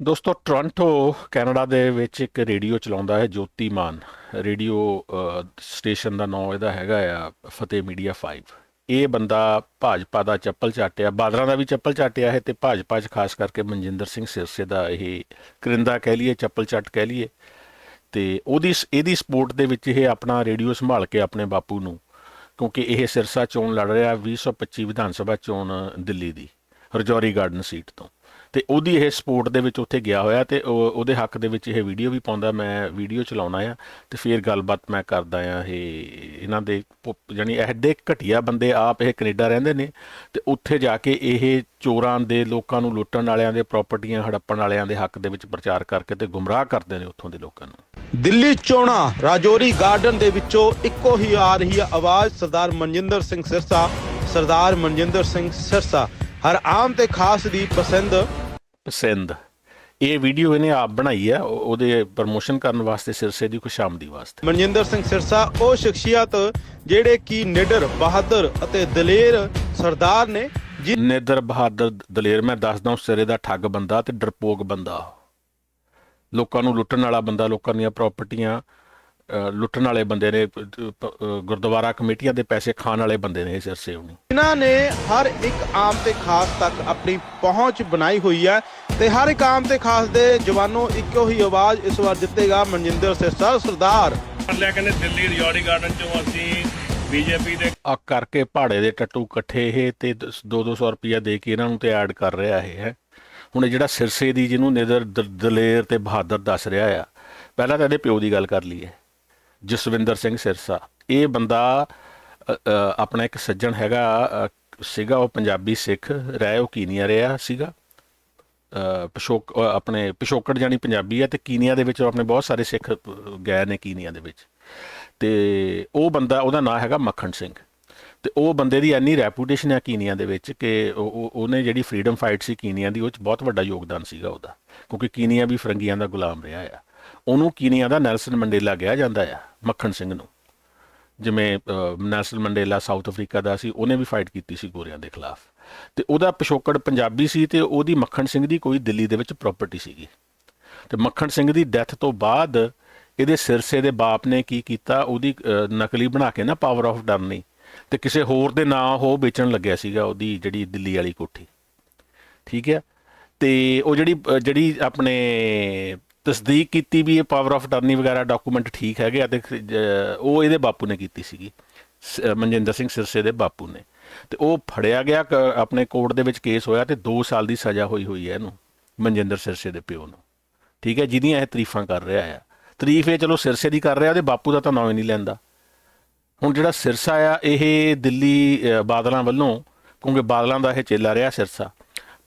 ਦੋਸਤੋ Toronto Canada ਦੇ ਵਿੱਚ ਇੱਕ ਰੇਡੀਓ ਚਲਾਉਂਦਾ ਹੈ ਜੋਤੀਮਾਨ ਰੇਡੀਓ ਸਟੇਸ਼ਨ ਦਾ ਨਾਮ ਇਹਦਾ ਹੈਗਾ ਆ, ਫਤਿਹ ਮੀਡੀਆ 5 ਇਹ ਬੰਦਾ ਭਾਜਪਾ ਦਾ ਚੱਪਲ ਚਾਟਿਆ, ਬਾਦਲਾਂ ਦਾ ਵੀ ਚੱਪਲ ਚਾਟਿਆ ਹੈ ਤੇ ਭਾਜਪਾ 'ਚ ਖਾਸ ਕਰਕੇ ਮਨਜਿੰਦਰ ਸਿੰਘ ਸਿਰਸੇ ਦਾ ਇਹ ਕਰਿੰਦਾ ਕਹਿ ਲਈਏ, ਚੱਪਲ ਚੱਟ ਕਹਿ ਲਈਏ। ਤੇ ਉਹਦੀ ਇਹਦੀ ਸਪੋਰਟ ਦੇ ਵਿੱਚ ਇਹ ਆਪਣਾ ਰੇਡੀਓ ਸੰਭਾਲ ਕੇ ਆਪਣੇ ਬਾਪੂ ਨੂੰ, ਕਿਉਂਕਿ ਇਹ ਸਿਰਸਾ ਚੋਣ ਲੜ ਰਿਹਾ 2025 ਵਿਧਾਨ ਸਭਾ ਚੋਣ ਦਿੱਲੀ ਦੀ, ਰਜੌਰੀ ਗਾਰਡਨ ਸੀਟ ਤੋਂ। ਤੇ ਉਹਦੀ ਇਹ ਸਪੋਰਟ ਦੇ ਵਿੱਚ ਉੱਥੇ ਗਿਆ ਹੋਇਆ ਤੇ ਉਹਦੇ ਹੱਕ ਦੇ ਵਿੱਚ ਇਹ ਵੀਡੀਓ ਵੀ ਪਾਉਂਦਾ, ਮੈਂ ਵੀਡੀਓ ਚਲਾਉਣਾ ਆ ਤੇ ਫਿਰ ਗੱਲਬਾਤ ਮੈਂ ਕਰਦਾ ਆ ਇਹ, ਇਹਨਾਂ ਦੇ ਜਾਨੀ ਐਡੇ ਘਟੀਆ ਬੰਦੇ ਆਪ ਇਹ ਕੈਨੇਡਾ ਰਹਿੰਦੇ ਨੇ ਤੇ ਉੱਥੇ ਜਾ ਕੇ ਇਹ ਚੋਰਾਂ ਦੇ ਲੋਕਾਂ ਨੂੰ ਲੁੱਟਣ ਵਾਲਿਆਂ ਦੇ ਪ੍ਰਾਪਰਟੀਆਂ ਹੜੱਪਣ ਵਾਲਿਆਂ ਦੇ ਹੱਕ ਦੇ ਵਿੱਚ ਪ੍ਰਚਾਰ ਕਰਕੇ ਤੇ ਗੁੰਮਰਾਹ ਕਰਦੇ ਨੇ ਉੱਥੋਂ ਦੇ ਲੋਕਾਂ ਨੂੰ। ਦਿੱਲੀ ਚੋਣਾਂ, ਰਾਜੌਰੀ ਗਾਰਡਨ ਦੇ ਵਿੱਚੋਂ ਇੱਕੋ ਹੀ ਆ ਰਹੀ ਆਵਾਜ਼, ਸਰਦਾਰ ਮਨਜਿੰਦਰ ਸਿੰਘ ਸਿਰਸਾ, ਸਰਦਾਰ ਮਨਜਿੰਦਰ ਸਿੰਘ ਸਿਰਸਾ। ਹਰ ਆਮ ਤੇ ਖਾਸ ਦੀ ਪਸੰਦ ਪਸੰਦ ਇਹ ਵੀਡੀਓ ਇਹਨੇ ਆਪ ਬਣਾਈ ਆ ਉਹ- ਉਹਦੇ ਪ੍ਰਮੋਸ਼ਨ ਕਰਨ ਵਾਸਤੇ ਸਿਰਸੇ ਦੀ ਖੁਸ਼ਾਮਦੀ ਵਾਸਤੇ ਮਨਜਿੰਦਰ ਸਿੰਘ ਸਿਰਸਾ ਉਹ ਸ਼ਖਸੀਅਤ ਜਿਹੜੇ ਕਿ ਨਿਡਰ ਬਹਾਦਰ ਅਤੇ ਦਲੇਰ ਸਰਦਾਰ ਨੇ ਜਿ- ਨਿਦਰ ਬਹਾਦਰ ਦਲੇਰ ਮੈਂ ਦੱਸਦਾ ਉਸ ਸਿਰੇ ਦਾ ਠੱਗ ਬੰਦਾ ਤੇ ਡਰਪੋਕ ਬੰਦਾ। ਲੋਕਾਂ ਨੂੰ ਲੁੱਟਣ ਵਾਲਾ ਬੰਦਾ ਲੋਕਾਂ ਦੀਆਂ ਪ੍ਰਾਪਰਟੀਆਂ ਲੁੱਟਣ ਵਾਲੇ ਬੰਦੇ ਨੇ ਗੁਰਦੁਆਰਾ ਕਮੇਟੀਆਂ ਦੇ ਪੈਸੇ ਖਾਣ ਵਾਲੇ ਬੰਦੇ ਨੇ ਇਹ ਸਿਰਸੇ ਉਹਨੀ ਜਿਨ੍ਹਾਂ ਨੇ ਹਰ ਇੱਕ ਆਮ ਤੇ ਖਾਸ ਤੱਕ ਆਪਣੀ ਪਹੁੰਚ ਬਣਾਈ ਹੋਈ ਹੈ ਤੇ ਹਰ ਇੱਕ ਆਮ ਤੇ ਖਾਸ ਦੇ ਜਵਾਨੋਂ ਇੱਕੋ ਹੀ ਆਵਾਜ਼ ਇਸ ਵਾਰ ਜਿੱਤੇਗਾ ਮਨਜਿੰਦਰ ਸਿਰਸਾ ਸਰਦਾਰ। ਲਿਆ ਕਹਿੰਦੇ ਦਿੱਲੀ ਰਿਓੜੀ ਗਾਰਡਨ ਚੋਂ ਅਸੀਂ ਬੀਜੇਪੀ ਦੇ ਆ ਕਰਕੇ ਪਹਾੜੇ ਦੇ ਟੱਟੂ ਇਕੱਠੇ ਇਹ ਤੇ 2-200 ਰੁਪਇਆ ਦੇ ਕੇ ਇਹਨਾਂ ਨੂੰ ਤੇ ਐਡ ਕਰ ਰਿਹਾ ਇਹ ਹੈ। ਹੁਣ ਇਹ ਜਿਹੜਾ ਸਿਰਸੇ ਦੀ ਜਿਹਨੂੰ ਨਿਦਰ ਦਲੇਰ ਤੇ ਬਹਾਦਰ ਦੱਸ ਰਿਹਾ ਆ ਪਹਿਲਾਂ ਤਾਂ ਇਹਦੇ ਪਿਓ ਦੀ ਗੱਲ ਕਰ ਲਈਏ। ਜਸਵਿੰਦਰ ਸਿੰਘ ਸਿਰਸਾ। ਇਹ ਬੰਦਾ ਆਪਣਾ ਇੱਕ ਸੱਜਣ ਹੈਗਾ ਸੀਗਾ ਉਹ ਪੰਜਾਬੀ ਸਿੱਖ ਰਹਿ ਉਹ ਕੀਨੀਆ ਰਿਹਾ ਸੀਗਾ। ਅ, ਪਿਸ਼ੋਕ ਆਪਣੇ ਪਿਸ਼ੋਕੜ ਜਾਨੀ ਪੰਜਾਬੀ ਹੈ ਤੇ ਕੀਨੀਆ ਦੇ ਵਿੱਚ ਆਪਣੇ ਬਹੁਤ ਸਾਰੇ ਸਿੱਖ ਗਏ ਨੇ ਕੀਨੀਆ ਦੇ ਵਿੱਚ। ਤੇ ਉਹ ਬੰਦਾ ਉਹਦਾ ਨਾਮ ਹੈਗਾ ਮੱਖਣ ਸਿੰਘ। ਤੇ ਉਹ ਬੰਦੇ ਦੀ ਇੰਨੀ ਰੈਪੂਟੇਸ਼ਨ ਹੈ ਕੀਨੀਆ ਦੇ ਵਿੱਚ ਕਿ ਉਹ- ਉਹਨੇ ਜਿਹੜੀ ਫਰੀडम ਫਾਈਟ ਸੀ ਕੀਨੀਆ ਦੀ ਉਹ ਚ ਬਹੁਤ ਵੱਡਾ ਯੋਗਦਾਨ ਸੀਗਾ ਉਹਦਾ। ਕਿਉਂਕਿ ਕੀਨੀਆ ਵੀ ਫਰੰਗੀਆਂ ਦਾ ਗੁਲਾਮ ਰਿਹਾ ਆ। ਉਹਨੂੰ ਕੀਨੀਆ ਦਾ ਨੈਲਸਨ ਮੰਡੇਲਾ ਕਿਹਾ ਜਾਂਦਾ ਆ, ਮੱਖਣ ਸਿੰਘ ਨੂੰ। ਜਿਵੇਂ ਨੈਲਸਨ ਮੰਡੇਲਾ ਸਾਊਥ ਅਫਰੀਕਾ ਦਾ ਸੀ, ਉਹਨੇ ਵੀ ਫਾਈਟ ਕੀਤੀ ਸੀ ਗੋਰਿਆਂ ਦੇ ਖਿਲਾਫ। ਤੇ ਉਹਦਾ ਪਿਛੋਕੜ ਪੰਜਾਬੀ ਸੀ ਤੇ ਉਹਦੀ ਮੱਖਣ ਸਿੰਘ ਦੀ ਕੋਈ ਦਿੱਲੀ ਦੇ ਵਿੱਚ ਪ੍ਰਾਪਰਟੀ ਸੀਗੀ। ਤੇ ਮੱਖਣ ਸਿੰਘ ਦੀ ਡੈਥ ਤੋਂ ਬਾਅਦ ਇਹਦੇ ਸਿਰਸੇ ਦੇ ਬਾਪ ਨੇ ਕੀ ਕੀਤਾ, ਉਹਦੀ ਨਕਲੀ ਬਣਾ ਕੇ ਨਾ ਪਾਵਰ ਆਫ ਡਰਨੀ ਤੇ ਕਿਸੇ ਹੋਰ ਦੇ ਨਾਂ ਉਹ ਵੇਚਣ ਲੱਗਿਆ ਸੀਗਾ, ਉਹਦੀ ਜਿਹੜੀ ਦਿੱਲੀ ਵਾਲੀ ਕੋਠੀ। ਠੀਕ ਹੈ ਤੇ ਉਹ ਜਿਹੜੀ ਜਿਹੜੀ ਆਪਣੇ ਤਸਦੀਕ ਕੀਤੀ ਵੀ ਇਹ ਪਾਵਰ ਆਫ ਟਰਨੀ ਵਗੈਰਾ ਡਾਕੂਮੈਂਟ ਠੀਕ ਹੈਗੇ ਆ ਤੇ ਉਹ ਇਹਦੇ ਬਾਪੂ ਨੇ ਕੀਤੀ ਸੀਗੀ। ਸ- ਮਨਜਿੰਦਰ ਸਿੰਘ ਸਿਰਸੇ ਦੇ ਬਾਪੂ ਨੇ। ਤੇ ਉਹ ਫੜਿਆ ਗਿਆ ਕ- ਆਪਣੇ ਕੋਰਟ ਦੇ ਵਿੱਚ ਕੇਸ ਹੋਇਆ ਤੇ 2 ਸਾਲ ਦੀ ਸਜ਼ਾ ਹੋਈ ਹੋਈ ਹੈ ਇਹਨੂੰ, ਮਨਜਿੰਦਰ ਸਿਰਸੇ ਦੇ ਪਿਓ ਨੂੰ। ਠੀਕ ਹੈ, ਜਿਹਦੀਆਂ ਇਹ ਤਾਰੀਫਾਂ ਕਰ ਰਿਹਾ ਆ। ਤਾਰੀਫ ਇਹ ਚਲੋ ਸਿਰਸੇ ਦੀ ਕਰ ਰਿਹਾ, ਉਹਦੇ ਬਾਪੂ ਦਾ ਤਾਂ ਨਾਂ ਹੀ ਨਹੀਂ ਲੈਂਦਾ। ਹੁਣ ਜਿਹੜਾ ਸਿਰਸਾ ਆ, ਇਹ ਦਿੱਲੀ ਬਾਦਲਾਂ ਵੱਲੋਂ, ਕਿਉਂਕਿ ਬਾਦਲਾਂ ਦਾ ਇਹ ਚੇਲਾ ਰਿਹਾ ਸਿਰਸਾ।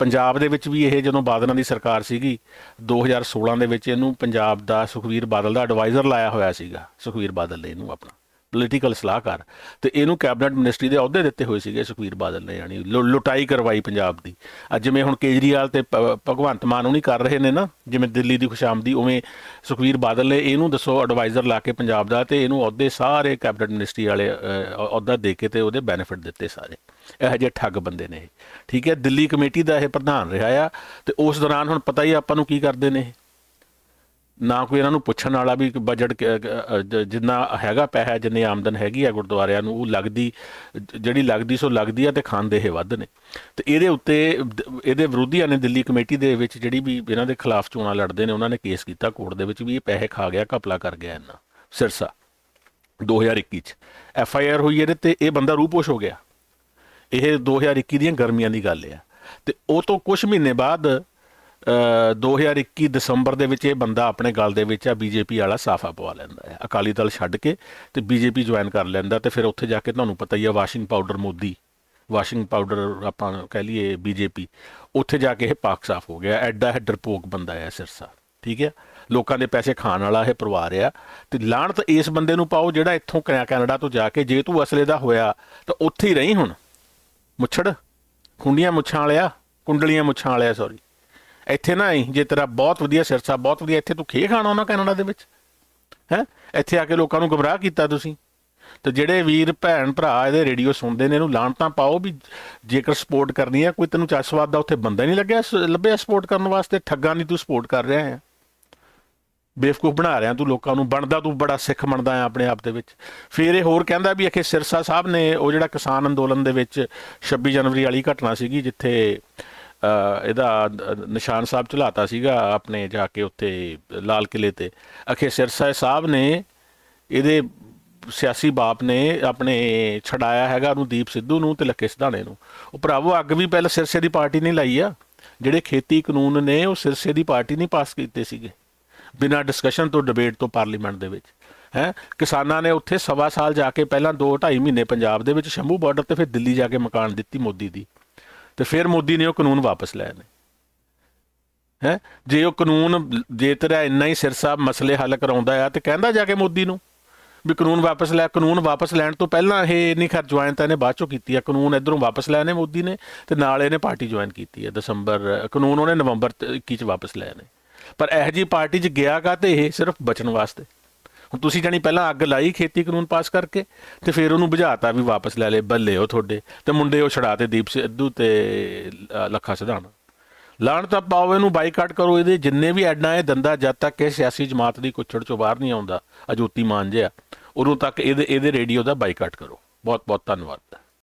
ਪੰਜਾਬ ਦੇ ਵਿੱਚ ਵੀ ਇਹ ਜਦੋਂ ਬਾਦਲਾਂ ਦੀ ਸਰਕਾਰ ਸੀਗੀ 2016 ਦੇ ਵਿੱਚ ਇਹਨੂੰ ਪੰਜਾਬ ਦਾ ਸੁਖਵੀਰ ਬਾਦਲ ਦਾ ਐਡਵਾਈਜ਼ਰ ਲਾਇਆ ਹੋਇਆ ਸੀਗਾ, ਸੁਖਵੀਰ ਬਾਦਲ ਨੇ ਇਹਨੂੰ ਆਪਣਾ। ਪੋਲੀਟੀਕਲ ਸਲਾਹਕਾਰ। ਤੇ ਇਹਨੂੰ ਕੈਬਨਿਟ ਮਿਨਿਸਟਰੀ ਦੇ ਅਹੁਦੇ ਦਿੱਤੇ ਹੋਏ ਸੀਗੇ ਸੁਖਵੀਰ ਬਾਦਲ ਨੇ, ਯਾਨੀ ਲੁ- ਲੁਟਾਈ ਕਰਵਾਈ ਪੰਜਾਬ ਦੀ। ਅੱਜ ਜਿਵੇਂ ਹੁਣ ਕੇਜਰੀਵਾਲ ਤੇ ਭ- ਭਗਵੰਤ ਮਾਨ ਉਹ ਨਹੀਂ ਕਰ ਰਹੇ ਨੇ ਨਾ, ਜਿਵੇਂ ਦਿੱਲੀ ਦੀ ਖੁਸ਼ਾਮਦੀ ਉਵੇਂ ਸੁਖਵੀਰ ਬਾਦਲ ਨੇ ਇਹਨੂੰ ਦੱਸੋ ਐਡਵਾਈਜ਼ਰ ਲਾ ਕੇ ਪੰਜਾਬ ਦਾ ਤੇ ਇਹਨੂੰ ਅਹੁਦੇ ਸਾਰੇ ਕੈਬਨਿਟ ਮਿਨਿਸਟਰੀ ਵਾਲੇ ਅਹੁਦਾ ਦੇ ਕੇ ਤੇ ਉਹਦੇ ਬੈਨੀਫਿਟ ਦਿੱਤੇ ਸਾਰੇ। ਇਹੋ ਜਿਹੇ ਠੱਗ ਬੰਦੇ ਨੇ ਇਹ। ਠੀਕ ਹੈ, ਦਿੱਲੀ ਕਮੇਟੀ ਦਾ ਇਹ ਪ੍ਰਧਾਨ ਰਿਹਾ ਆ, ਤੇ ਉਸ ਦੌਰਾਨ ਹੁਣ ਪਤਾ ਹੀ ਆਪਾਂ ਨੂੰ ਕੀ ਕਰਦੇ ਨੇ ਇਹ। ਨਾ ਕੋਈ ਇਹਨਾਂ ਨੂੰ ਪੁੱਛਣ ਵਾਲਾ ਵੀ ਬਜਟ ਜਿੰਨਾ ਹੈਗਾ ਪੈਸਾ ਜਿੰਨੀ ਆਮਦਨ ਹੈਗੀ ਆ ਗੁਰਦੁਆਰਿਆਂ ਨੂੰ, ਉਹ ਲੱਗਦੀ ਜਿਹੜੀ ਲੱਗਦੀ ਸੋ ਲੱਗਦੀ ਆ ਤੇ ਖਾਂਦੇ ਇਹ ਵੱਧ ਨੇ। ਤੇ ਇਹਦੇ ਉੱਤੇ ਇਹਦੇ ਵਿਰੋਧੀਆਂ ਨੇ ਦਿੱਲੀ ਕਮੇਟੀ ਦੇ ਵਿੱਚ ਜਿਹੜੀ ਵੀ ਇਹਨਾਂ ਦੇ ਖਿਲਾਫ ਚੋਣਾਂ ਲੜਦੇ ਨੇ, ਉਹਨਾਂ ਨੇ ਕੇਸ ਕੀਤਾ ਕੋਰਟ ਦੇ ਵਿੱਚ ਵੀ ਇਹ ਪੈਸੇ ਖਾ ਗਿਆ, ਘਪਲਾ ਕਰ ਗਿਆ ਇਹਨਾਂ, ਸਿਰਸਾ 2021 ਚ। ਐਫ ਆਈ ਆਰ ਹੋਈ ਇਹਦੇ ਤੇ, ਇਹ ਬੰਦਾ ਰੂਪੋਸ਼ ਹੋ ਗਿਆ। ਇਹ 2021 ਦੀਆਂ ਗਰਮੀਆਂ ਦੀ ਗੱਲ ਆ। ਤੇ ਉਹ ਤੋਂ ਕੁਝ ਮਹੀਨੇ ਬਾਅਦ 2021 ਦਸੰਬਰ ਦੇ ਵਿੱਚ ਇਹ ਬੰਦਾ ਆਪਣੇ ਗੱਲ ਦੇ ਵਿੱਚ ਆ ਬੀਜੇਪੀ ਵਾਲਾ ਸਾਫਾ ਪਵਾ ਲੈਂਦਾ ਹੈ। ਅਕਾਲੀ ਦਲ ਛੱਡ ਕੇ ਤੇ ਬੀਜੇਪੀ ਜੁਆਇਨ ਕਰ ਲੈਂਦਾ ਤੇ ਫਿਰ ਉੱਥੇ ਜਾ ਕੇ ਤੁਹਾਨੂੰ ਪਤਾ ਹੀ ਆ washing powder Modi. Washing powder ਆਪਾਂ ਕਹਿ ਲਈਏ ਬੀਜੇਪੀ ਉੱਥੇ ਜਾ ਕੇ ਇਹ ਪਾਕ ਸਾਫ਼ ਹੋ ਗਿਆ। ਐਡਾ ਹੈ ਡਰਪੋਕ ਬੰਦਾ ਹੈ ਸਿਰਸਾ। ਠੀਕ ਹੈ ਲੋਕਾਂ ਦੇ ਪੈਸੇ ਖਾਣ ਵਾਲਾ ਇਹ ਪਰਿਵਾਰ ਆ। ਤੇ ਲਾਹਣਤ ਇਸ ਬੰਦੇ ਨੂੰ ਪਾਓ ਜਿਹੜਾ ਇੱਥੋਂ ਕੈ- ਕੈਨੇਡਾ ਤੋਂ ਜਾ ਕੇ ਜੇ ਤੂੰ ਅਸਲੇ ਦਾ ਹੋਇਆ, ਤਾਂ ਉੱਥੇ ਹੀ ਰਹੀ ਹੁਣ। ਮੁੱਛੜ। ਖੁੰਡੀਆਂ ਮੁੱਛਾਂ ਵਾਲਿਆ। ਕੁੰਡਲੀਆਂ ਮੁੱਛਾਂ ਵਾਲਿਆ ਸੌਰੀ ਇੱਥੇ ਨਾ ਆਈ, ਜੇ ਤੇਰਾ ਬਹੁਤ ਵਧੀਆ ਸਿਰਸਾ, ਬਹੁਤ ਵਧੀਆ, ਇੱਥੇ ਤੂੰ ਖੇ ਖਾਣਾ ਉਹਨਾਂ ਕੈਨੇਡਾ ਦੇ ਵਿੱਚ? ਹੈ? ਇੱਥੇ ਆ ਕੇ ਲੋਕਾਂ ਨੂੰ ਗਮਰਾਹ ਕੀਤਾ ਤੁਸੀਂ? ਤੇ ਜਿਹੜੇ ਵੀਰ, ਭੈਣ, ਭਰਾ ਇਹਦੇ ਰੇਡੀਓ ਸੁਣਦੇ ਨੇ, ਇਹਨੂੰ ਲਾਣਤਾਂ ਪਾਓ ਵੀ ਜੇਕਰ ਸਪੋਰਟ ਕਰਨੀ ਹੈ, ਕੋਈ ਤੈਨੂੰ ਚਸ਼ਵਾਦ ਦਾ ਉੱਥੇ ਬੰਦਾ ਨਹੀਂ ਲੱਗਿਆ, ਸ- ਲੱਭਿਆ ਸਪੋਰਟ ਕਰਨ ਵਾਸਤੇ? ਠੱਗਾਂ ਨਹੀਂ ਤੂੰ ਸਪੋਰਟ ਕਰ ਰਿਹਾ ਹੈ। ਬੇਵਕੂਫ ਬਣਾ ਰਿਹਾ ਤੂੰ ਲੋਕਾਂ ਨੂੰ, ਬਣਦਾ ਤੂੰ ਬੜਾ ਸਿੱਖ ਬਣਦਾ ਆ ਆਪਣੇ ਆਪ ਦੇ ਵਿੱਚ। ਫਿਰ ਇਹ ਹੋਰ ਕਹਿੰਦਾ ਵੀ ਅਖੇ ਸਿਰਸਾ ਸਾਹਿਬ ਨੇ, ਉਹ ਜਿਹੜਾ ਕਿਸਾਨ ਅੰਦੋਲਨ ਦੇ ਵਿੱਚ 26 ਜਨਵਰੀ ਵਾਲੀ ਘਟਨਾ ਸੀਗੀ, ਜਿੱਥੇ ਇਹਦਾ ਨਿਸ਼ਾਨ ਸਾਹਿਬ ਚਲਾਤਾ ਸੀਗਾ ਆਪਣੇ ਜਾ ਕੇ ਉੱਥੇ ਲਾਲ ਕਿਲੇ ਤੇ। ਅਖੇ ਸਿਰਸਾ ਸਾਹਿਬ ਨੇ ਇਹਦੇ ਸਿਆਸੀ ਬਾਪ ਨੇ ਆਪਣੇ ਛਡਾਇਆ ਹੈਗਾ ਉਹਨੂੰ ਦੀਪ ਸਿੱਧੂ ਨੂੰ ਤੇ ਲੱਕੇ ਸਿਧਾਣੇ ਨੂੰ। ਉਹ ਭਰਾਵੋ, ਅੱਗ ਵੀ ਪਹਿਲਾਂ ਸਿਰਸੇ ਦੀ ਪਾਰਟੀ ਨਹੀਂ ਲਾਈ ਆ। ਜਿਹੜੇ ਖੇਤੀ ਕਾਨੂੰਨ ਨੇ ਉਹ ਸਿਰਸੇ ਦੀ ਪਾਰਟੀ ਨਹੀਂ ਪਾਸ ਕੀਤੇ ਸੀਗੇ, ਬਿਨਾਂ ਡਿਸਕਸ਼ਨ ਤੋਂ ਡਿਬੇਟ ਤੋਂ ਪਾਰਲੀਮੈਂਟ ਦੇ ਵਿੱਚ। ਹੈ, ਕਿਸਾਨਾਂ ਨੇ ਉੱਥੇ ਸਵਾ ਸਾਲ ਜਾ ਕੇ ਪਹਿਲਾਂ 2 2.5 ਮਹੀਨੇ ਪੰਜਾਬ ਦੇ ਵਿੱਚ ਸ਼ੰਭੂ ਬਾਰਡਰ ਤੇ ਫਿਰ ਦਿੱਲੀ ਜਾ ਕੇ ਮਕਾਨ ਦਿੱਤੀ ਮੋਦੀ ਦੀ। ਤੇ ਫਿਰ ਮੋਦੀ ਨੇ ਉਹ ਕਾਨੂੰਨ ਵਾਪਸ ਲਏ। ਨੇ ਹੈ? ਜੇ ਉਹ ਕਾਨੂੰਨ ਜੇ ਤੇਰਾ ਇੰਨਾ ਹੀ ਸਿਰਸਾ ਮਸਲੇ ਹੱਲ ਕਰਾਉਂਦਾ ਆ ਤੇ ਕਹਿੰਦਾ ਜਾ ਕੇ ਮੋਦੀ ਨੂੰ ਵੀ ਕਾਨੂੰਨ ਵਾਪਸ ਲੈ, ਕਾਨੂੰਨ ਵਾਪਸ ਲੈਣ ਤੋਂ ਪਹਿਲਾਂ ਇਹ ਨਹੀਂ ਖਰ ਜੁਆਇਨ ਤਾਂ ਇਹਨੇ ਬਾਅਦ ਚੋਂ ਕੀਤੀ ਆ। ਕਾਨੂੰਨ ਇਧਰੋਂ ਵਾਪਸ ਲੈ ਨੇ ਮੋਦੀ ਨੇ ਤੇ ਨਾਲ ਇਹਨੇ ਪਾਰਟੀ ਜੁਆਇਨ ਕੀਤੀ ਹੈ ਦਸੰਬਰ, ਕਾਨੂੰਨ ਉਹਨੇ ਨਵੰਬਰ ਤੇ 21 ਚ ਵਾਪਸ ਲੈ ਨੇ। ਪਰ ਇਹ ਜੀ ਪਾਰਟੀ 'ਚ ਗਿਆ ਕਾ ਤੇ ਇਹ ਸਿਰਫ ਬਚਣ ਵਾਸਤੇ। ਤੁਸੀਂ ਜਾਨੀ ਪਹਿਲਾਂ ਅੱਗ ਲਾਈ ਖੇਤੀ ਕਾਨੂੰਨ ਪਾਸ ਕਰਕੇ ਤੇ ਫਿਰ ਉਹਨੂੰ ਬੁਝਾਤਾ ਵੀ ਵਾਪਸ ਲੈ ਲੈ ਬੱਲੇ ਉਹ ਤੁਹਾਡੇ ਤੇ ਮੁੰਡੇ ਉਹ ਛੜਾਤੇ ਦੀਪ ਸਿੱਧੂ ਤੇ ਅ, ਲੱਖਾ ਸਿਧਾਣਾ। ਲਾਣ ਤਾਂ ਪਾਓ ਇਹਨੂੰ ਬਾਈਕਾਟ ਕਰੋ ਇਹਦੇ ਜਿੰਨੇ ਵੀ ਐਡਾਂ ਇਹ ਦੰਦਾ ਜਦ ਤੱਕ ਇਹ ਸਿਆਸੀ ਜਮਾਤ ਦੀ ਕੁੱਛੜ ਚੋਂ ਬਾਹਰ ਨਹੀਂ ਆਉਂਦਾ ਅਜੋਤੀ ਮਾਨ ਜਿਹਾ ਉਦੋਂ ਤੱਕ ਇਹਦੇ ਇਹਦੇ ਰੇਡੀਓ ਦਾ ਬਾਈਕਾਟ ਕਰੋ। ਬਹੁਤ ਬਹੁਤ ਧੰਨਵਾਦ।